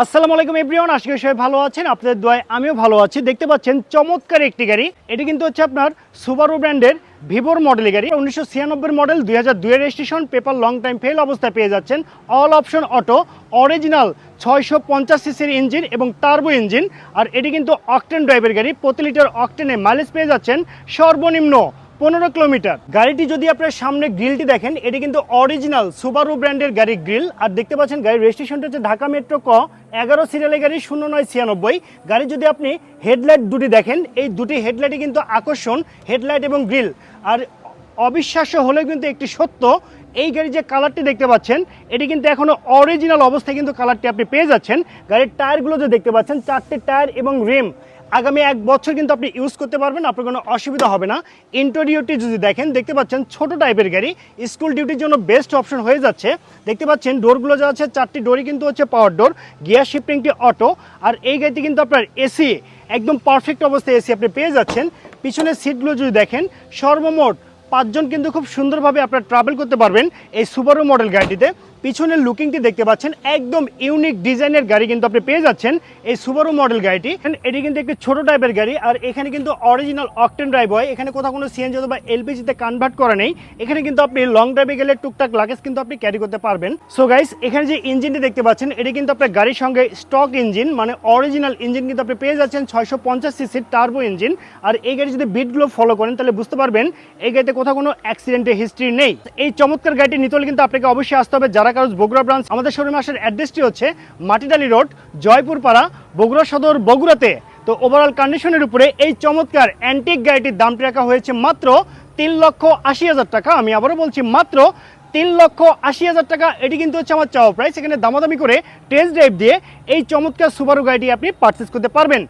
আসসালামু আলাইকুম এভরিওয়ান, আশা করি সবাই ভালো আছেন, আপনাদের দোয়ায় আমিও ভালো আছি। দেখতে পাচ্ছেন চমৎকার একটি গাড়ি। এটি কিন্তু হচ্ছে আপনার সুবারু ব্র্যান্ডের ভিভোর মডেল গাড়ি। উনিশশো ছিয়ানব্বই মডেল দুই হাজার দুইয়ের registration paper long time fail অবস্থায় পেয়ে যাচ্ছেন। অল অপশন অটো অরিজিনাল ছয়শো পঞ্চাশ সিসির ইঞ্জিন এবং টার্বো ইঞ্জিন আর এটি কিন্তু অকটেন ড্রাইভের গাড়ি, প্রতি লিটার অকটেনে মাইলেজ পেয়ে যাচ্ছেন সর্বনিম্ন পনেরো কিলোমিটার। গাড়িটি যদি আপনার সামনে গ্রিলটি দেখেন, এটি কিন্তু অরিজিনাল সুবারু ব্র্যান্ডের গাড়ি গ্রিল আর দেখতে পাচ্ছেন গাড়ির রেজিস্ট্রেশনটা হচ্ছে ঢাকা মেট্রো ক এগারো সিরিয়ালের গাড়ি, শূন্য নয় ছিয়ানব্বই। গাড়ি যদি আপনি হেডলাইট দুটি দেখেন, এই দুটি হেডলাইটই কিন্তু আকর্ষণ হেডলাইট এবং গ্রিল আর অবিশ্বাস্য হলেও কিন্তু একটি সত্য, এই গাড়ির যে কালারটি দেখতে পাচ্ছেন, এটি কিন্তু এখনও অরিজিনাল অবস্থায় কিন্তু কালারটি আপনি পেয়ে যাচ্ছেন। গাড়ির টায়ারগুলো যে দেখতে পাচ্ছেন, চারটে টায়ার এবং রিম আগামী এক বছর কিন্তু আপনি ইউজ করতে পারবেন, আপনার কোনো অসুবিধা হবে না। ইন্টেরিয়রটি যদি দেখেন, দেখতে পাচ্ছেন ছোট টাইপের গাড়ি। স্কুল ডিউটির জন্য বেস্ট অপশন হয়ে যাচ্ছে। দেখতে পাচ্ছেন ডোরগুলো যা আছে, চারটি ডোরই কিন্তু হচ্ছে পাওয়ার ডোর গিয়ার শিফটিংটি অটো আর এই গাড়িতে কিন্তু আপনার এসি একদম পারফেক্ট অবস্থায় এসি আপনি পেয়ে যাচ্ছেন। পিছনের সিটগুলো যদি দেখেন, সর্বমোট পাঁচজন কিন্তু খুব সুন্দরভাবে আপনারা ট্রাভেল করতে পারবেন এই সুবারু মডেল গাড়িটিতে। পিছনের লুকিংটি দেখতে পাচ্ছেন, একদম ইউনিক ডিজাইনের গাড়ি কিন্তু আপনি পেয়ে যাচ্ছেন এই সুবারু মডেল গাড়িটি। এটি কিন্তু একটি ছোট টাইপের গাড়ি, আর এখানে কিন্তু অরিজিনাল অকটেন ড্রাইভ হয়। এখানে কোথাও কোনো সিএনজি অথবা এলপিজিতে কনভার্ট করা নেই। এখানে কিন্তু আপনি লং ড্রাইভে গেলে টুকটাক লাগেজ কিন্তু আপনি ক্যারি করতে পারবেন। সো গাইস এখানে যে ইঞ্জিনটি দেখতে পাচ্ছেন, এটি কিন্তু আপনার গাড়ির সঙ্গে স্টক ইঞ্জিন মানে অরিজিনাল ইঞ্জিন কিন্তু আপনি পেয়ে যাচ্ছেন ছয়শো পঞ্চাশ সিসির টার্বো ইঞ্জিন আর এই গাড়ি যদি বিটগুলো ফলো করেন, তাহলে বুঝতে পারবেন, এই গাড়িতে কোথাও কোনো অ্যাক্সিডেন্টের হিস্ট্রি নেই। এই চমৎকার গাড়িটি নিতে হলে কিন্তু আপনাকে অবশ্যই আসতে হবে। যারা কারোর বগুড়া ব্রাঞ্চ আমাদের শোরুমে আসার অ্যাড্রেসটি হচ্ছে মাটিডালি রোড জয়পুর পাড়া বগুড়া সদর, বগুড়াতে। তো ওভারঅল কন্ডিশনের উপরে এই চমৎকার অ্যান্টিক গাড়িটির দামটি রাখা হয়েছে মাত্র তিন লক্ষ আশি হাজার টাকা। আমি আবারও বলছি মাত্র তিন লক্ষ আশি হাজার টাকা। এটি কিন্তু হচ্ছে আমার চাওয়া প্রাইস এখানে দামাদামি করে টেস্ট ড্রাইভ দিয়ে এই চমৎকার সুবারু গাড়িটি আপনি পারচেস করতে পারবেন।